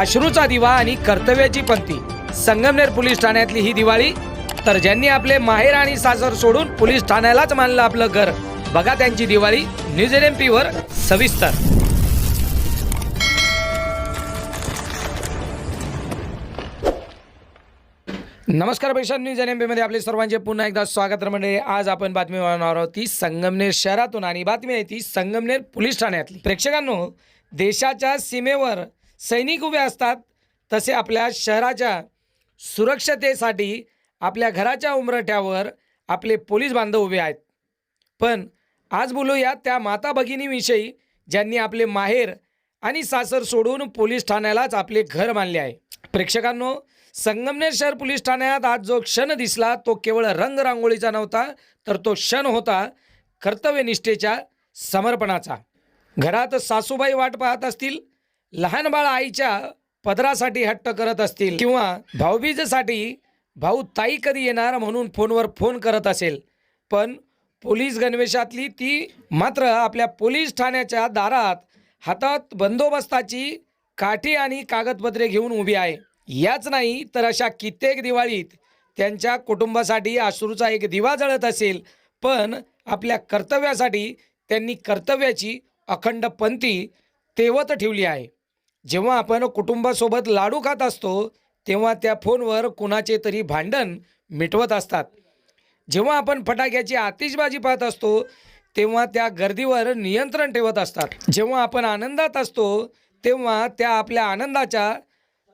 अश्रूचा दिवा आणि कर्तव्याची पंक्ती. संगमनेर पोलीस ठाण्यातली ही दिवाळी. तर ज्यांनी आपले माहेर आणि सासर सोडून पोलीस ठाण्यालाच मानलं आपलं घर बघा त्यांची दिवाळी न्यूज एन एम पीवर सविस्तर. नमस्कार पेशन न्यूज एन एममध्ये आपले सर्वांचे पुन्हा एकदा स्वागत म्हणजे आज आपण बातमी बनवणार आहोत ती संगमनेर शहरातून आणि बातमी आहे ती संगमनेर पोलीस ठाण्यातली. प्रेक्षकांनो देशाच्या सीमेवर सैनिक उभे असतात तसे आपल्या शहराच्या सुरक्षतेसाठी आपल्या घराच्या उमरठ्यावर आपले पोलीस बांधव उभे आहेत. पण आज बोलूया त्या माता भगिनीविषयी ज्यांनी आपले माहेर आणि सासर सोडून पोलीस ठाण्यालाच आपले घर मानले आहे. प्रेक्षकांनो संगमनेर शहर पोलीस ठाण्यात आज जो क्षण दिसला तो केवळ रंगरांगोळीचा नव्हता तर तो क्षण होता कर्तव्यनिष्ठेच्या समर्पणाचा. घरात सासूबाई वाट पाहत असतील लहान बाळ आईच्या पदरासाठी हट्ट करत असतील किंवा भाऊबीजसाठी भाऊ ताई कधी येणार? म्हणून फोनवर फोन करत असेल. पण पोलीस गणवेशातली ती मात्र आपल्या पोलीस ठाण्याच्या दारात हातात बंदोबस्ताची काठी आणि कागदपत्रे घेऊन उभी आहे. याच नाही तर अशा कित्येक दिवाळीत त्यांच्या कुटुंबासाठी अश्रूचा एक दिवा जळत असेल. पण आपल्या कर्तव्यासाठी त्यांनी कर्तव्याची अखंड पंथी तेवत ठेवली आहे. जेव्हा आपण कुटुंबासोबत लाडू खात असतो तेव्हा त्या फोनवर कुणाचे तरी भांडण मिटवत असतात. जेव्हा आपण फटाक्याची आतिषबाजी पाहत असतो तेव्हा त्या गर्दीवर नियंत्रण ठेवत असतात. जेव्हा आपण आनंदात असतो तेव्हा त्या आपल्या आनंदाच्या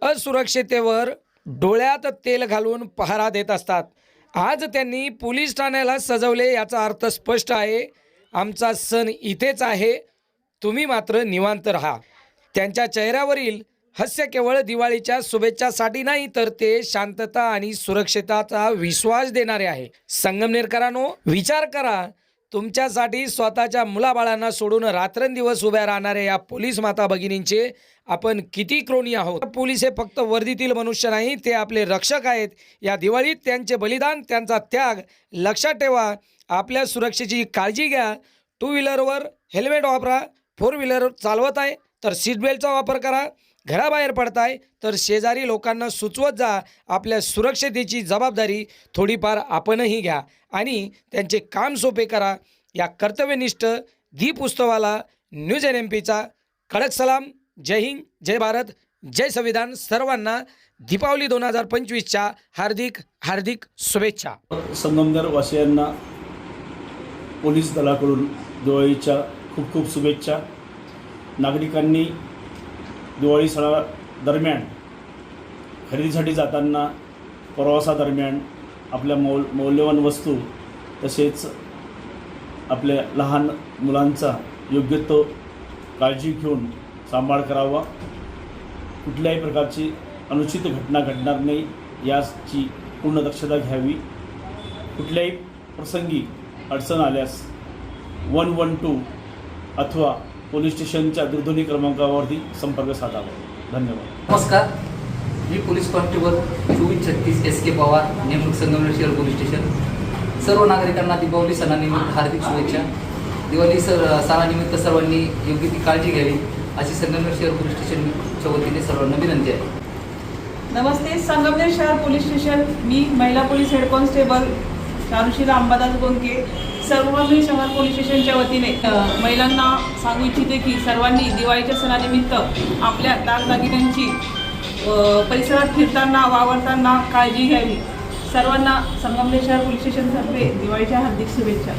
असुरक्षितेवर डोळ्यात तेल घालून पहारा देत असतात. आज त्यांनी पोलीस ठाण्याला सजवले याचा अर्थ स्पष्ट आहे. आमचा सण इथेच आहे. तुम्ही मात्र निवांत राहा. त्यांच्या चेहऱ्यावरील हास्य केवळ दिवाळीच्या शुभेच्छासाठी नाही तर ते शांतता आणि सुरक्षिताचा विश्वास देणारे आहे. संगमनेरकरांनो विचार करा. तुमच्यासाठी स्वतःच्या मुलाबाळांना सोडून रात्रंदिवस उभ्या राहणाऱ्या या पोलीस माता भगिनींचे आपण किती क्रोणी आहोत? पोलीस हे फक्त वर्दीतील मनुष्य नाही ते आपले रक्षक आहेत. या दिवाळीत त्यांचे बलिदान त्यांचा त्याग लक्षात ठेवा. आपल्या सुरक्षेची काळजी घ्या. टू व्हीलरवर हेल्मेट वापरा. फोर व्हीलर चालवत आहे. तर सीटबेल्टचा वापर करा. घराबाहेर पडताय तर शेजारी लोकांना सुचवत जा. आपल्या सुरक्षतेची जबाबदारी थोडीफार आपणही घ्या. आणि त्यांचे काम सोपे करा. या कर्तव्यनिष्ठ दीप उत्सवाला न्यूज एन एम पीचा कडक सलाम. जय हिंद जय भारत जय संविधान सर्वांना. दीपावली दोन हजार पंचवीसच्या हार्दिक हार्दिक शुभेच्छा. संगमनेर वासियांना पोलीस दलाकडून दिवाळीच्या खूप खूप शुभेच्छा. नागरिकांनी दिवाळी सणा दरम्यान खरेदीसाठी जाताना प्रवासादरम्यान आपल्या मौल मौल्यवान वस्तू तसेच आपल्या लहान मुलांचा योग्य तो काळजी घेऊन सांभाळ करावा. कुठल्याही प्रकारची अनुचित घटना घडणार नाही याची पूर्ण दक्षता घ्यावी. कुठल्याही प्रसंगी अडचण आल्यास वन वन टू अथवा पोलीस स्टेशनच्या दूरध्वनी क्रमांकावरती संपर्क साधावा. धन्यवाद. नमस्कार. मी पोलीस कॉन्स्टेबल चोवीस छत्तीस एस के पवार नेमणूक संगमनेर शहर पोलीस स्टेशन. सर्व नागरिकांना दीपावली सणानिमित्त हार्दिक शुभेच्छा. दिवाळी सर सणानिमित्त सर्वांनी योग्य ती काळजी घ्यावी अशी संगमनेर शहर पोलीस स्टेशनच्या वतीने सर्वांना विनंती आहे. नमस्ते संगमनेर शहर पोलीस स्टेशन. मी महिला police head constable Charushila Ambadas Gonke Sangamner शहर पोलीस स्टेशनच्या वतीने महिलांना सांगू इच्छिते की सर्वांनी दिवाळीच्या सणानिमित्त आपल्या दागदागिन्यांची परिसरात फिरताना वावरताना काळजी घ्यावी. सर्वांना संगमनेर शहर पोलीस स्टेशनतर्फे दिवाळीच्या हार्दिक शुभेच्छा.